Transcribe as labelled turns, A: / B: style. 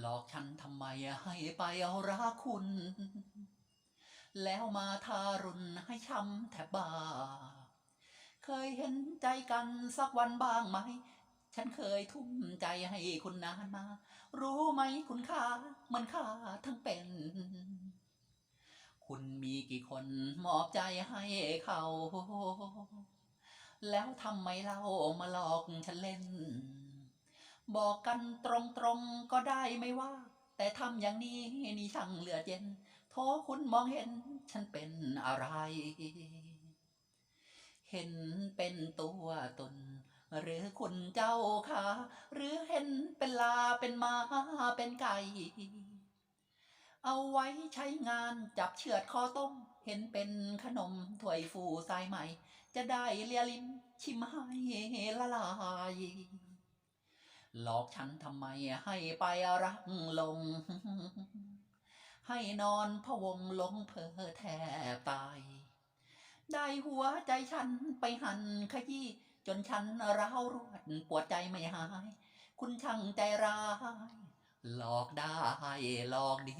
A: หลอกฉันทำไมให้ไปเอารักคุณ แล้วมาทารุณให้ช้ำแทบบ้า เคยเห็นใจกันสักวันบ้างไหม ฉันเคยทุ่มใจให้คุณนานมา รู้ไหมคุณค่ามันค่าทั้งเป็น คุณมีกี่คนมอบใจให้เขา แล้วทำไมเล่ามาหลอกฉันเล่น บอกกันตรงๆก็ได้ไม่ว่า แต่ทำอย่างนี้นี่ช่างเหลือดเย็นโทคุณมองเห็นฉันเป็นอะไร เห็นเป็นตัวตน หรือคุณเจ้าขาหรือเห็นเป็นลาเป็นมาเป็นไก่เอาไว้ใช้งานจับเชือดคอต้ม เห็นเป็นขนมถ้วยฟูสายใหม่ จะได้เลียลิ้มชิมให้ละลาย หลอกฉันทำไมให้ไปรักลง ให้นอนพะวงลงเพอแทบตาย ได้หัวใจฉันไปหันขยี้จนฉันร้าวรวดปวดใจไม่หาย คุณช่างใจร้าย หลอกได้หลอกดี